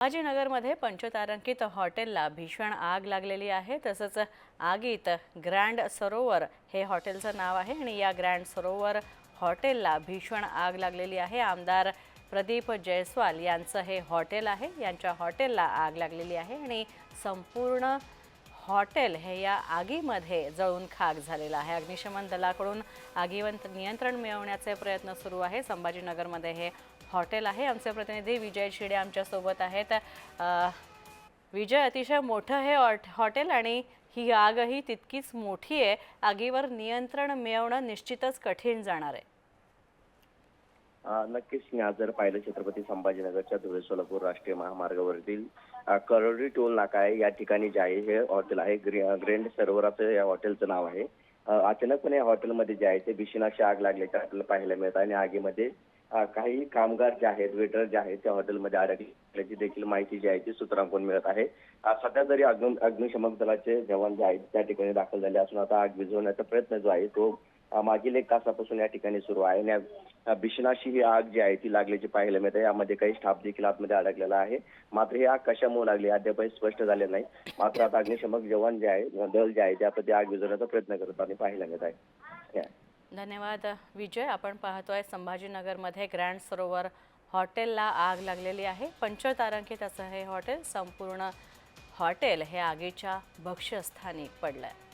संभाजीनगरमध्ये पंचतारांकित हॉटेलला भीषण आग लागलेली आहे. तसंच आगीत ग्रँड सरोवर हे हॉटेलचं नाव आहे आणि या ग्रँड सरोवर हॉटेलला भीषण आग लागलेली आहे. आमदार प्रदीप जयस्वाल यांचं हे हॉटेल आहे. यांच्या हॉटेलला आग लागलेली आहे आणि संपूर्ण हॉटेल हे या आगीमध्ये जळून खाक झालेलं आहे. अग्निशमन दलाकडून आगीवर नियंत्रण मिळवण्याचे प्रयत्न सुरू आहे. संभाजीनगरमध्ये हे हॉटेल आहे. आमचे प्रतिनिधी विजय शिडे आमच्यासोबत आहेत. विजय अतिशय मोठं हे हॉट- हॉटेल आणि ही आगही तितकीच मोठी आहे. आगीवर नियंत्रण मिळवणं निश्चितच कठीण जाणार आहे. नक्कीच मी आज जर पाहिलं छत्रपती संभाजीनगरच्या धुळे सोलापूर राष्ट्रीय महामार्गावरील करोडी टोल नाका आहे. या ठिकाणी जे आहे हे हॉटेल आहे. ग्रे- ग्रँड सरोवराचं या हॉटेलचं नाव आहे. अचानकपणे या हॉटेलमध्ये जे आहे ते भीषणाची आग लागल्याचे आपल्याला पाहायला मिळत आणि आगीमध्ये काही कामगार जे आहेत वेटर जे आहेत त्या हॉटेलमध्ये अडकल्याची देखील माहिती जी आहे ती सूत्रांकडून मिळत आहे. सध्या तरी अग्नि अग्निशमक दलाचे जवान जे आहेत त्या ठिकाणी दाखल झाले असून आता आग विझवण्याचा प्रयत्न जो आहे तो मागील एक तासापासून या ठिकाणी सुरू आहे. आणि भीषणाशी ही आग जी आहे ती लागल्याची पाहायला मिळते यामध्ये काही स्टाफ देखील आतमध्ये अडकलेला आहे. मात्र ही आग कशामुळे लागली अद्याप स्पष्ट झाले नाही. मात्र आता अग्निशमक जवान जे आहे दल जे आहे त्याप्रती आग विझवण्याचा प्रयत्न करत आणि पाहायला मिळत आहे. या. धन्यवाद विजय. आपण पाहतोय संभाजीनगरमध्ये ग्रँड सरोवर हॉटेलला आग लागलेली आहे. पंचतारांकित असं हे हॉटेल संपूर्ण हॉटेल हे आगीच्या भक्ष्यस्थानी पडलं आहे